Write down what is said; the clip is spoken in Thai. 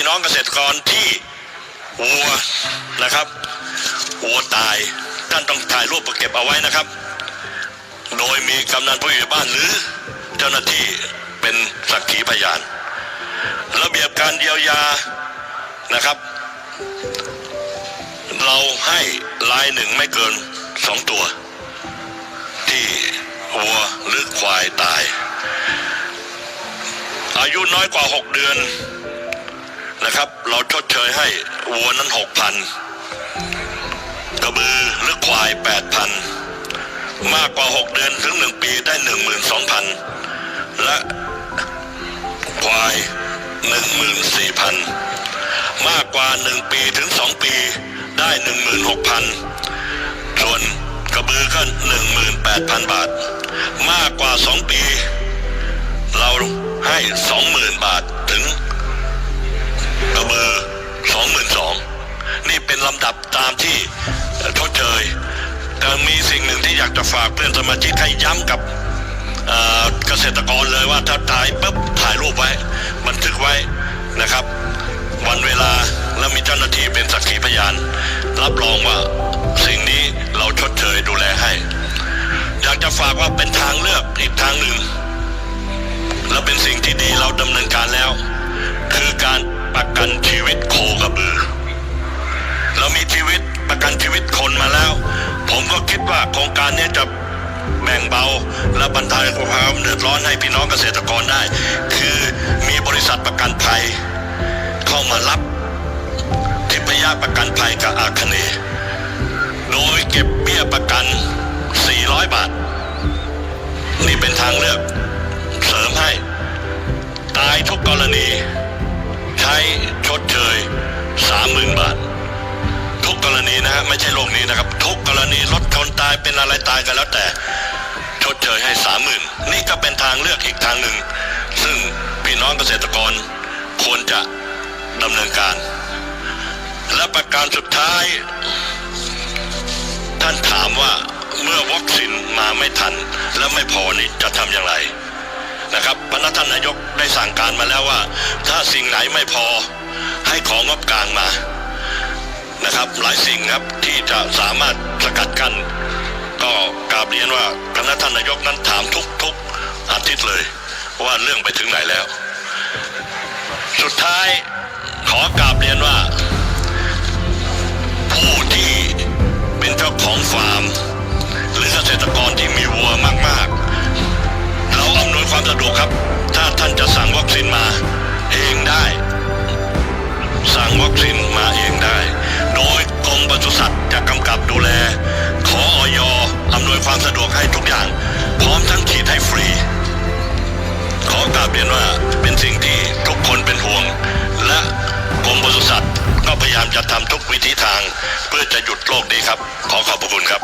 พี่น้องเกษตรกรที่วัวนะครับวัวตายท่านต้องถ่ายรูปเก็บเอาไว้นะครับ โดยมีกำนันผู้ใหญ่บ้านหรือเจ้าหน้าที่เป็นสักขีพยาน ระเบียบการเยียวยานะครับ เราให้ลายหนึ่งไม่เกินสองตัว ที่วัวหรือควายตาย อายุน้อยกว่าหกเดือน นะครับ เราชดเชยให้วัวนั้นหกพันกระบือหรือควายแปดพันมากกว่าหกเดือนถึงหนึ่งปีได้หนึ่งหมื่นสองพันและควายหนึ่งหมื่นสี่พันมากกว่าหนึ่งปีถึงสองปีได้หนึ่งหมื่นหกพันส่วนกระบือก็หนึ่งหมื่นแปดพันบาท มากกว่าสองปี เราให้สองหมื่นบาทถึง เป็นลำดับตามที่ชดเชยแต่มีสิ่งหนึ่งที่อยากจะฝากเพื่อนสมาชิกให้ย้ำกับเอ่อเกษตรกรเลยว่าถ้าตายปุ๊บถ่ายรูปไว้บันทึกไว้นะครับ วันเวลาแล้วมีเจ้าหน้าที่เป็นสักขีพยาน รับรองว่าสิ่งนี้เราชดเชยดูแลให้ อยากจะฝากว่าเป็นทางเลือกอีกทางหนึ่ง และเป็นสิ่งที่ดีเราดำเนินการแล้ว วิตประกันชีวิตคนมาแล้ว ผมก็คิดว่าโครงการนี้จะแบ่งเบา และบรรเทาความเดือดร้อนให้พี่น้องเกษตรกรได้ คือมีบริษัทประกันภัย เข้ามารับทิพยประกันภัยกับอาคเนโดยเก็บเบี้ยประกัน 400 บาท นี่เป็นทางเลือกเสริมให้ ตายทุกกรณี ใช้ชดเชยสามหมื่นบาท ณีนะฮะไม่ใช่โรคนี้นะครับ ทุกกรณีรถชนตายเป็นอะไรตายกันแล้วแต่ชดเชยให้สามหมื่นนี่ก็เป็นทางเลือกอีกทางหนึ่ง ซึ่งพี่น้องเกษตรกรควรจะดำเนินการ และประการสุดท้าย ท่านถามว่าเมื่อวัคซีนมาไม่ทัน และไม่พอนี่จะทำอย่างไรนะครับพระท่านนายกได้สั่งการมาแล้วว่า ถ้าสิ่งไหนไม่พอให้ของงบกลางมา นะครับหลายสิ่งครับที่จะสามารถสกัดกั้นก็กราบเรียนว่าพระท่านนายกนั้นถามทุกทุกอาทิตย์เลย ว่าเรื่องไปถึงไหนแล้ว สุดท้ายขอกราบเรียนว่า ผู้ที่เป็นเจ้าของฟาร์ม หรือเกษตรกรที่มีวัวมากๆ เราอำนวยความสะดวกครับ ถ้าท่านจะสั่งวัคซีนมาเองได้ สั่งวัคซีนมาเอง สัตว์ก็พยามจะทำทุกวิธีทางเพื่อจะหยุดโลกนี้ครับขอขอบพระคุณครับ